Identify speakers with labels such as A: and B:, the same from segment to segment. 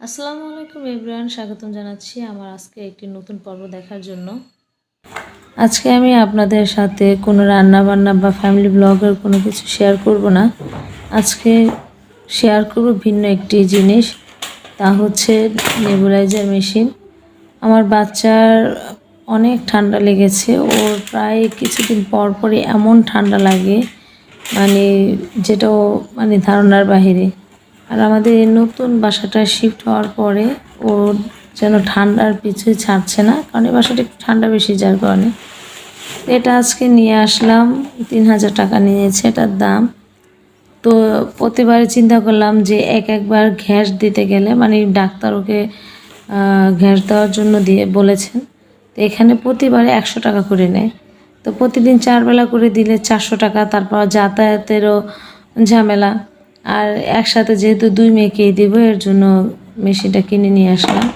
A: আসসালামু আলাইকুম ইব্রাহিম, স্বাগতম জানাচ্ছি আমার আজকে একটি নতুন পর্ব দেখার জন্য। আজকে আমি আপনাদের সাথে কোনো রান্না বান্না বা ফ্যামিলি ব্লগের কোনো কিছু শেয়ার করব না। আজকে শেয়ার করব ভিন্ন একটি জিনিস, তা হচ্ছে নেবুলাইজার মেশিন আমার বাচ্চার অনেক ঠান্ডা লেগেছে, ওর প্রায় কিছুদিন পর পরই এমন ঠান্ডা লাগে মানে যেটা ও মানে ধারণার বাহিরে। আর আমাদের এই নতুন বাসাটা শিফট হওয়ার পরে ও যেন ঠান্ডার পিছুই ছাড়ছে না, কারণ এই বাসাটা একটু ঠান্ডা বেশি, যার কারণে। এটা আজকে নিয়ে আসলাম, তিন হাজার টাকা নিয়েছে এটার দাম। তো প্রতিবারে চিন্তা করলাম যে এক একবার ঘ্যাস দিতে গেলে মানে ডাক্তার ওকে ঘ্যাস দেওয়ার জন্য দিয়ে বলেছেন, তো এখানে প্রতিবারে একশো টাকা করে নেয়। তো প্রতিদিন চারবেলা করে দিলে চারশো টাকা, তারপর যাতায়াতেরও ঝামেলা। আর একসাথে যেহেতু দুই মেয়েকেই দিব, এর জন্য মেশিনটা কিনে নিয়ে আসলাম।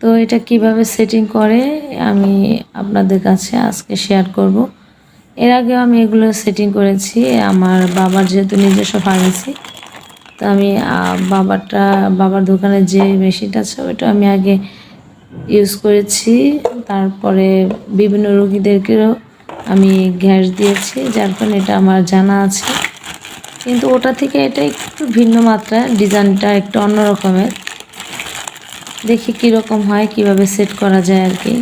A: তো এটা কীভাবে সেটিং করে, আমি আপনাদের কাছে আজকে শেয়ার করব। এর আগেও আমি এগুলো সেটিং করেছি। আমার বাবার যেহেতু নিজস্ব ফার্মেসি তো আমি বাবারটা, বাবার দোকানে যে মেশিনটা আছে, ওইটা আমি আগে ইউজ করেছি। তারপরে বিভিন্ন রোগীদেরকেও আমি গ্যাস দিয়েছি, যার কারণে এটা আমার জানা আছে। কিন্তু ওটা থেকে এটা একটু ভিন্ন মাত্রা ডিজাইনটা একটু অন্য রকমের। দেখি কীরকম হয়, কীভাবে সেট করা যায় আর কি।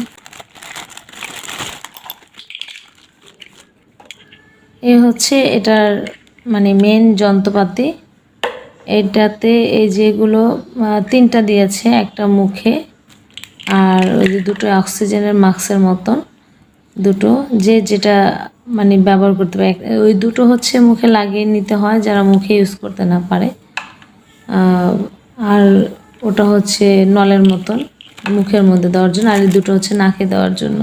A: এ হচ্ছে এটার মানে মেন যন্ত্রপাতি। এটাতে এই যেগুলো তিনটা দিয়েছে, একটা মুখে আর ওই যে দুটো অক্সিজেনের মাস্কের মতন। দুটো, যে যেটা মানে ব্যবহার করতে পারে। ওই দুটো হচ্ছে মুখে লাগিয়ে নিতে হয়, যারা মুখে ইউজ করতে না পারে। আর ওটা হচ্ছে নলের মতন মুখের মধ্যে দেওয়ার জন্য, আর এই দুটো হচ্ছে নাকে দেওয়ার জন্য।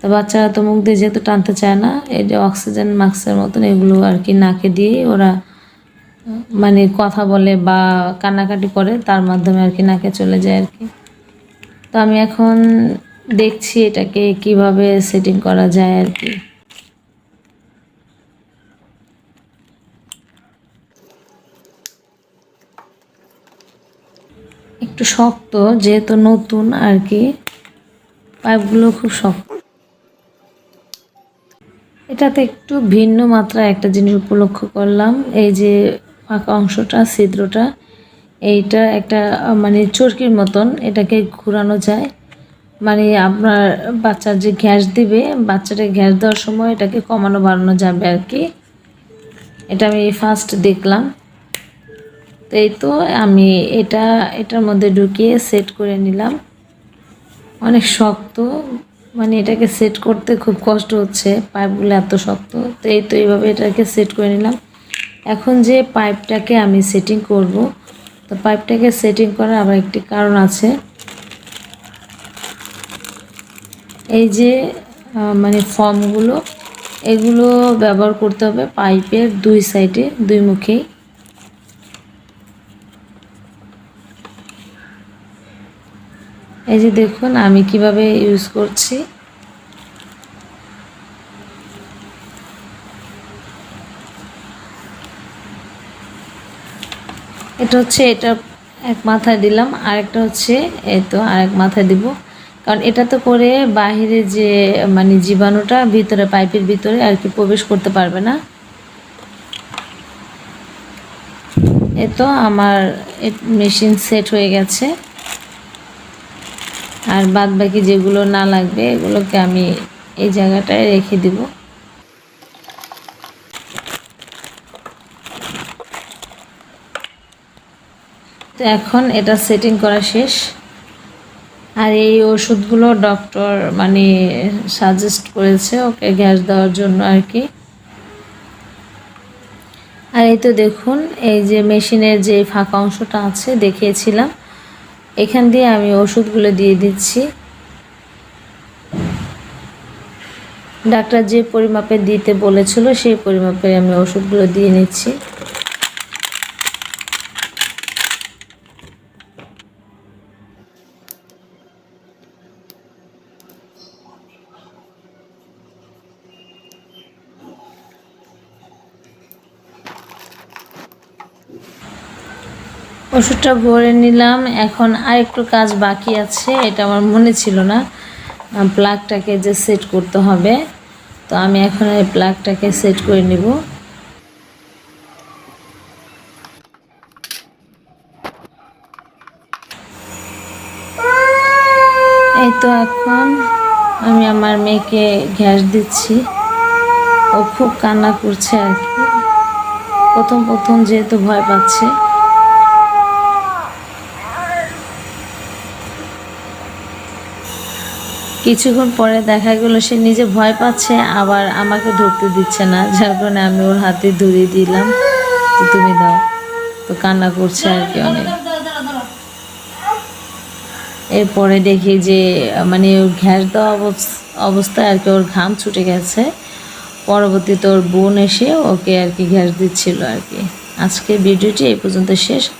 A: তো বাচ্চারা তো মুখ দিয়ে যেহেতু টানতে চায় না, এই যে অক্সিজেন মাস্কের মতন এগুলো আর কি নাকে দিয়ে ওরা মানে কথা বলে বা কান্নাকাটি করে, তার মাধ্যমে আর কি নাকে চলে যায় আর কি। তো আমি এখন দেখছি এটাকে কীভাবে সেটিং করা যায় আর কি। একটু শক্ত, যেহেতু নতুন আর কি। পাইপগুলো খুব শক্ত। এটাতে একটু ভিন্ন মাত্রা একটা জিনিস উপলক্ষ করলাম। এই যে ফাঁকা অংশটা, ছিদ্রটা, এইটা একটা মানে চরকির মতন এটাকে ঘোরানো যায়। মানে আপনার বাচ্চার যে গ্যাস দিবে, বাচ্চাটা গ্যাস দেওয়ার সময় এটাকে কমানো বাড়ানো যাবে আর কি। এটা আমি ফার্স্ট দেখলাম। তো এই তো আমি এটা, এটার মধ্যে ঢুকিয়ে সেট করে নিলাম। অনেক শক্ত মানে এটাকে সেট করতে খুব কষ্ট হচ্ছে, পাইপগুলো এত শক্ত। তো এই তো এইভাবে এটাকে সেট করে নিলাম। এখন যে পাইপটাকে আমি সেটিং করব, তো পাইপটাকে সেটিং করার আবার একটি কারণ আছে। এই যে মানে ফর্মগুলো এগুলো ব্যবহার করতে হবে পাইপের দুই সাইডে দুই মুখেই। এই যে দেখুন, আমি কীভাবে ইউজ করছি। এটা হচ্ছে, এটা এক মাথায় দিলাম, আরেকটা হচ্ছে, এই তো আরেক মাথায় দিব। কারণ এটা তো করে বাহিরে যে মানে জীবাণুটা ভিতরে, পাইপের ভিতরে আর কি প্রবেশ করতে পারবে না। এ তো আমার মেশিন সেট হয়ে গেছে। আর বাদ বাকি যেগুলো না লাগবে, এগুলোকে আমি এই জায়গাটায় রেখে দিব। তো এখন এটা সেটিং করা শেষ। আর এই ওষুধগুলো ডক্টর মানে সাজেস্ট করেছে ওকে গ্যাস দেওয়ার জন্য আর কি। আর এই তো দেখুন, এই যে মেশিনের যে ফাঁকা অংশটা আছে, দেখিয়েছিলাম। এখান দিয়ে আমি ওষুধগুলো দিয়ে দিচ্ছি। ডাক্তার যে পরিমাপে দিতে বলেছিল, সেই পরিমাপে আমি ওষুধগুলো দিয়ে নিচ্ছি। ওষুধটা ভরে নিলাম। এখন আর একটু কাজ বাকি আছে, এটা আমার মনে ছিল না। প্লাগটাকে যে সেট করতে হবে। তো আমি এখন এই প্লাগটাকে সেট করে নিব। এই তো এখন আমি আমার মেয়েকে গ্যাস দিচ্ছি। ও খুব কান্না করছে আর কি। প্রথম প্রথম যেহেতু ভয় পাচ্ছে। কিছুক্ষণ পরে দেখা গেল, সে নিজে ভয় পাচ্ছে, আবার আমাকে ধরতে দিচ্ছে না। যার কারণে আমি ওর হাতে ধরিয়ে দিলাম যে, তুমি দাও। তো কান্না করছে আর কি অনেক। এরপরে দেখি যে মানে ওর ঘ্যাস দেওয়া অবস- অবস্থায় আর কি ওর ঘাম ছুটে গেছে। পরবর্তীতে ওর বোন এসে ওকে আর কি ঘ্যাস দিচ্ছিল আর কি। আজকে ভিডিওটি এই পর্যন্ত শেষ।